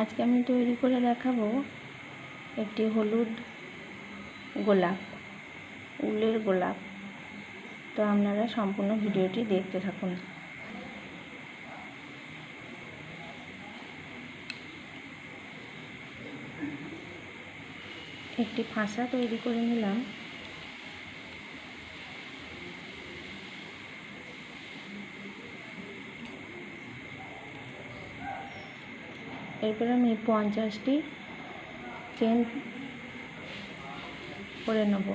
আজকে আমি তৈরি করে দেখাবো একটি হলুদ গোলাপ, উলের গোলাপ। তো আপনারা সম্পূর্ণ ভিডিওটি দেখতে থাকুন। একটি ফাঁসা তৈরি করে নিলাম। এরপর আমি পঞ্চাশটি চেন করে নেব।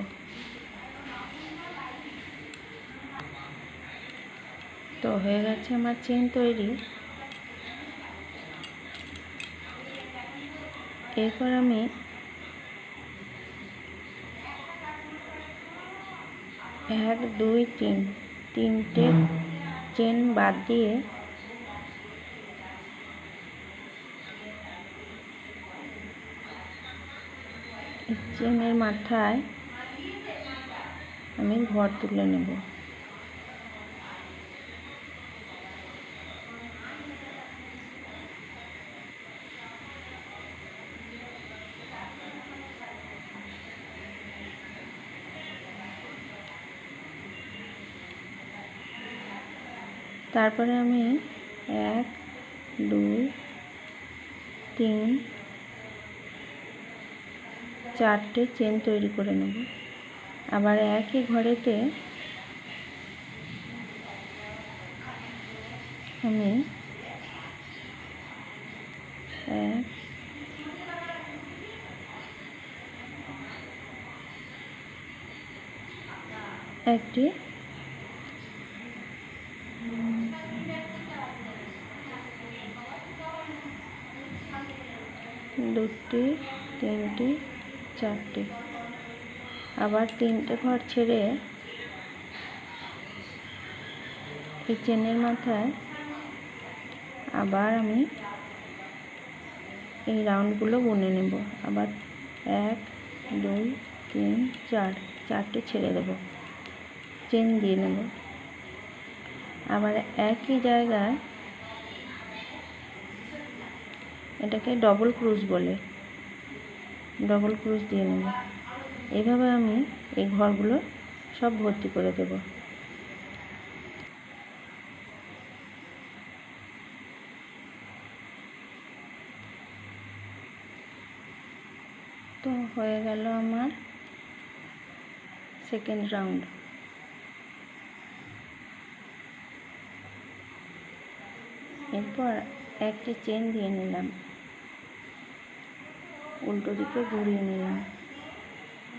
তো হয়ে গেছে আমার চেন তৈরি। এরপর আমি এক, দুই, তিন, তিনটে চেন বাদ দিয়ে চেনের মাথায় আমি ঘর তুলে নেব। তারপরে আমি এক দুই তিন চারটে চেন তৈরি করে নেব। আবার একই ঘরেতে আমি এক একটি দুটি তিনটি চারটে। আবার তিনটে ঘর ছেড়ে এই চেনের মাথায় আবার আমি এই রাউন্ডগুলো বুনে নেব। আবার এক, দুই, তিন, চার, চারটে ছেড়ে দেব। চেন দিয়ে নেব। আবার একই জায়গায় এটাকে ডবল ক্রুজ বলে। ডবল ক্রুজ দিয়ে নেব। এইভাবে আমি এই ঘরগুলো সব ভর্তি করে দেব। তো হয়ে গেল আমার সেকেন্ড রাউন্ড এরপর একটি চেন দিয়ে নিলাম। উল্টো দিকে ঘুরিয়ে নিলাম।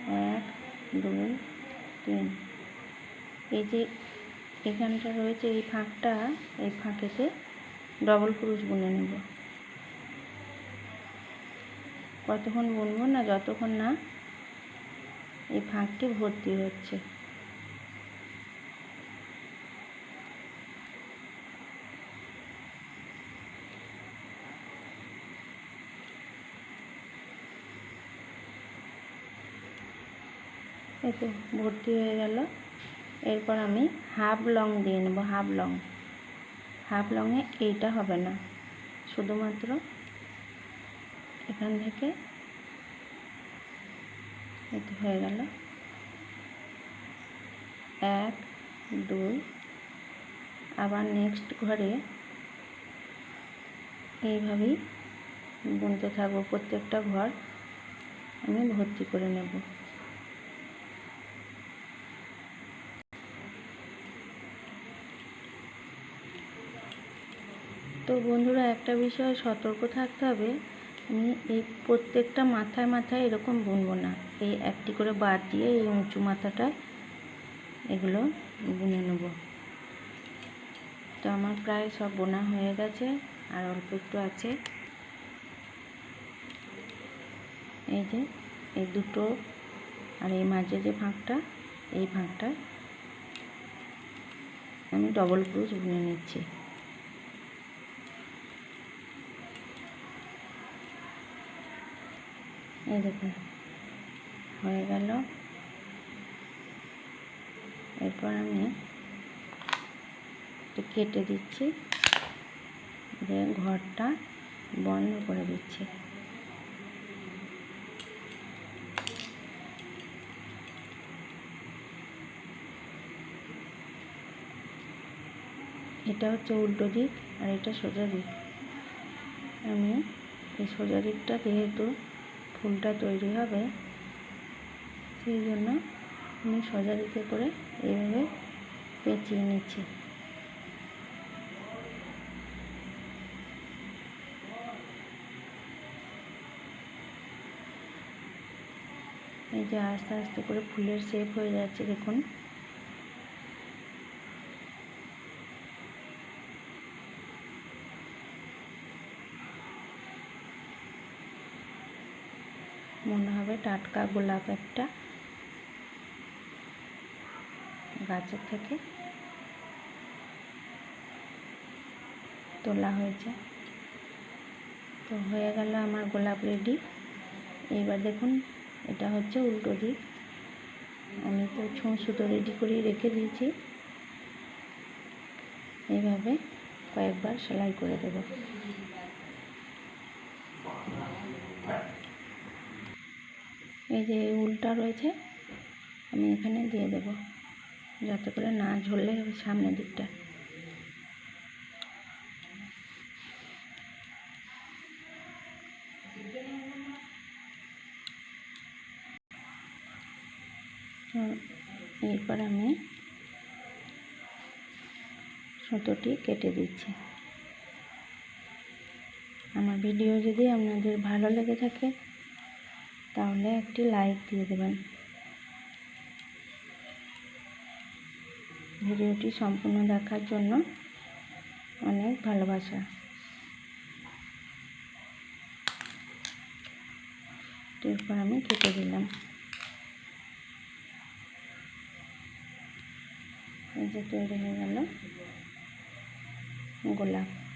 এক, দুই, তিন। এই যে এখানটা রয়েছে, এই ফাঁকটা, এই ফাঁকেতে ডবল ক্রুশ বুনে নেব। কতক্ষণ বুনবো না, যতক্ষণ না এই ফাঁকটি ভর্তি হচ্ছে। এই তো ভর্তি হয়ে গেল। এরপর আমি হাফ লং দিয়ে নেব, হাফ লং। হাফ লংয়ে এইটা হবে না। শুধুমাত্র এখান থেকে তো হয়ে গেল। এক, দুই, আবার নেক্সট ঘরে এইভাবেই বুনতে থাকব। প্রত্যেকটা ঘর আমি ভর্তি করে নেব। তো বন্ধুরা একটা বিষয়ে সতর্ক থাকতে হবে। আমি এই প্রত্যেকটা মাথায় মাথায় এরকম বুনবো না। এই একটি করে বাদ দিয়ে এই উঁচু মাথাটায় এগুলো বুনে নেব। তো আমার প্রায় সব বোনা হয়ে গেছে, আর অল্প একটু আছে। এই যে, এই দুটো আর এই মাঝে যে ফাঁকটা, এই ফাঁকটা আমি ডবল ক্রুশ বুনে নিচ্ছি। এই দেখুন হয়ে গেল। এরপর আমি কেটে দিচ্ছি, যে ঘরটা বন্ধ করে দিচ্ছি। এটা হচ্ছে উল্টো দিক আর এটা সোজা দিক। আমি এই সোজা দিকটা যেহেতু ফুলটা তৈরি হবে, সেই জন্য আমি সোজা দিকে করে এইভাবে পেঁচিয়ে নিচ্ছি। এই যে আস্তে আস্তে করে ফুলের শেপ হয়ে যাচ্ছে, দেখুন। মনে হবে টাটকা গোলাপ একটা গাছের থেকে তোলা হয়েছে। তো হয়ে গেল আমার গোলাপ রেডি। এইবার দেখুন, এটা হচ্ছে উল্টো দিক। আমি তো ছুঁ সুতো রেডি করে রেখে দিয়েছি। এইভাবে কয়েকবার সেলাই করে দেব। এই যে উল্টা রয়েছে, আমি এখানে দিয়ে দেব। যাতে করে না ঝরলে সামনের দিকটা। এরপর আমি সুতোটি কেটে দিচ্ছি। আমার ভিডিও যদি আপনাদের ভালো লেগে থাকে তাহলে একটি লাইক দিয়ে দেবেন। ভিডিওটি সম্পূর্ণ দেখার জন্য অনেক ভালোবাসা। এরপর আমি কেটে দিলাম। এই যে তৈরি হয়ে গেল গোলাপ।